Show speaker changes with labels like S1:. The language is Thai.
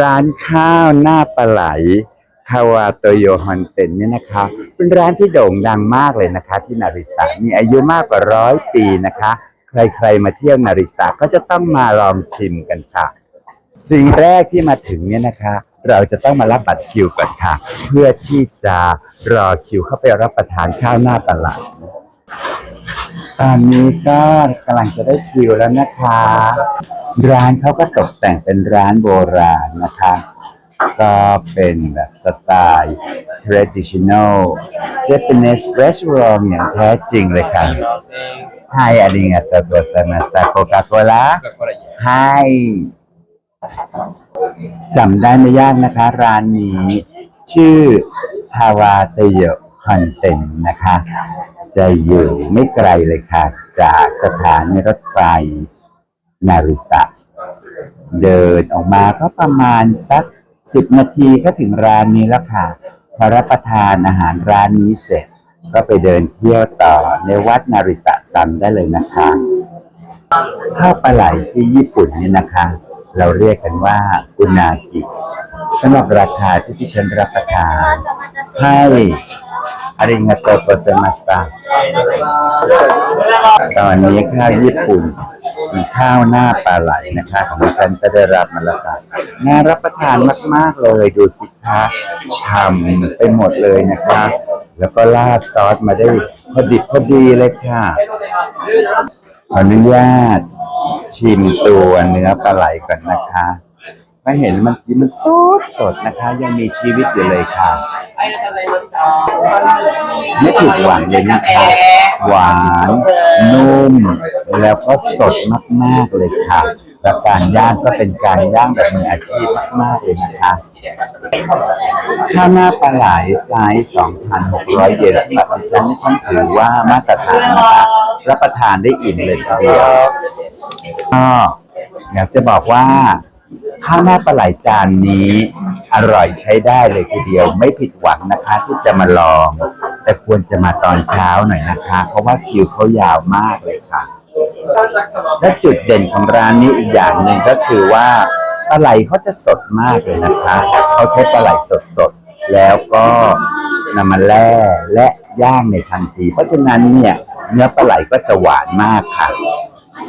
S1: ร้านข้าวหน้าปลาไหลคาวาโตโยฮอนเต็นเนี่ยนะคะ เป็นร้านที่โด่งดังมากเลยนะคะ ที่นาริตะมีอายุมากกว่าร้อยปีนะคะ ใครๆมาเที่ยวนาริตะก็จะต้องมาลองชิมกันค่ะ สิ่งแรกที่มาถึงเนี่ยนะคะ เราจะต้องมารับบัตรคิวก่อนค่ะ เพื่อที่จะรอคิวเข้าไปรับประทานข้าวหน้าปลาไหล ตอนนี้ก็กำลังจะได้คิวแล้วนะคะ ร้านเขาก็ตกแต่งเป็นร้านโบราณนะคะ ก็เป็นแบบสไตล์ traditional Japanese restaurant อย่างแท้จริงเลยค่ะ Hi อาริงาโตโกไซมาสตาโคคาโคล่า Hi จำได้ไม่ยากนะคะ ร้านนี้ ชื่อทาวาเตโย ฮันเต็นนะคะ จะอยู่ไม่ไกลเลยค่ะ จากสถานีรถไฟนาริตะ เดินออกมาก็ประมาณสักสิบนาทีก็ถึงร้านนี้แล้วค่ะพอรับประทานอาหารร้านนี้เสร็จ ก็ไปเดินเที่ยวต่อในวัดนาริตะซันได้เลยนะคะข้าวปลาไหลที่ญี่ปุ่นนี่นะคะ เราเรียกกันว่าอุนากิสำหรับราคาที่ที่ฉันรับประทานให้ อาริงาโตโกเซมาสตาตอนนี้ข้าวญี่ปุ่นข้าวหน้าปลาไหลนะคะ ของฉันก็ได้รับมาแล้วค่ะน่ารับประทานมาก ๆ เลยดูสิคะฉ่ำไปหมดเลยนะคะ แล้วก็ราดซอสมาได้พอดิบพอดีเลยค่ะ ขออนุญาตชิมตัวเนื้อปลาไหลก่อนนะคะ ไม่เห็นมันมันสดสดนะคะ ยังมีชีวิตอยู่เลยค่ะ ไม่ผิดหวังเลยนะคะหวานนุ่ม แล้วก็สดมากๆเลยค่ะและการย่างก็เป็นการย่างแบบมืออาชีพมากๆเลยนะคะข้าวหน้าปลาไหลไซส์2,600 เยนสำหรับฉันนี่ต้องถือว่ามาตรฐานนะคะรับประทานได้อิ่มเลยทีเดียวก็อยากจะบอกว่า ข้าวหน้าปลาไหลจานนี้อร่อยใช้ได้เลยทีเดียวไม่ผิดหวังนะคะที่จะมาลอง แต่ควรจะมาตอนเช้าหน่อยนะคะ เพราะว่าคิวเขายาวมากเลยค่ะ และจุดเด่นของร้านนี้อีกอย่างหนึ่งก็คือว่าปลาไหลเขาจะสดมากเลยนะคะเขาใช้ปลาไหลสดๆแล้วก็นำมาแล่และย่างในทันที เพราะฉะนั้นเนี่ยเนื้อปลาไหลก็จะหวานมากค่ะ